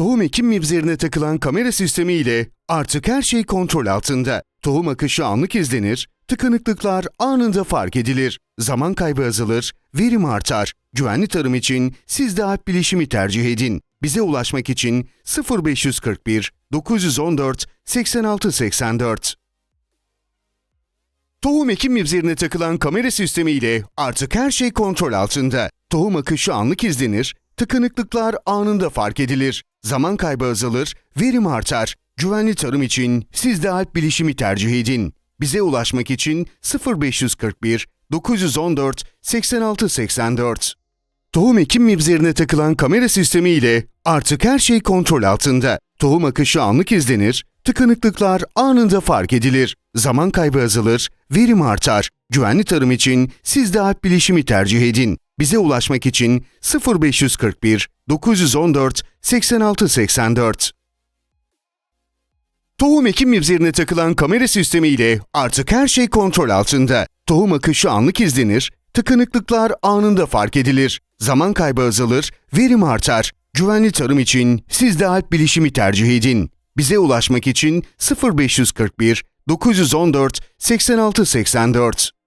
Tohum ekim mibzerine takılan kamera sistemi ile artık her şey kontrol altında. Tohum akışı anlık izlenir, tıkanıklıklar anında fark edilir. Zaman kaybı azalır, verim artar. Güvenli tarım için siz de Alp Bilişim'i tercih edin. Bize ulaşmak için 0541 914 8684 Tohum ekim mibzerine takılan kamera sistemi ile artık her şey kontrol altında. Tohum akışı anlık izlenir, tıkanıklıklar anında fark edilir. Zaman kaybı azalır, verim artar. Güvenli tarım için siz de Alp Bilişim'i tercih edin. Bize ulaşmak için 0541 914 8684 Tohum ekim mibzerine takılan kamera sistemi ile artık her şey kontrol altında. Tohum akışı anlık izlenir, tıkanıklıklar anında fark edilir. Zaman kaybı azalır, verim artar. Güvenli tarım için siz de Alp Bilişim'i tercih edin. Bize ulaşmak için 0541 914 8684 Tohum ekim mibzerine takılan kamera sistemi ile artık her şey kontrol altında. Tohum akışı anlık izlenir, tıkanıklıklar anında fark edilir. Zaman kaybı azalır, verim artar. Güvenli tarım için siz de Alp Bilişim'i tercih edin. Bize ulaşmak için 0541 914 8684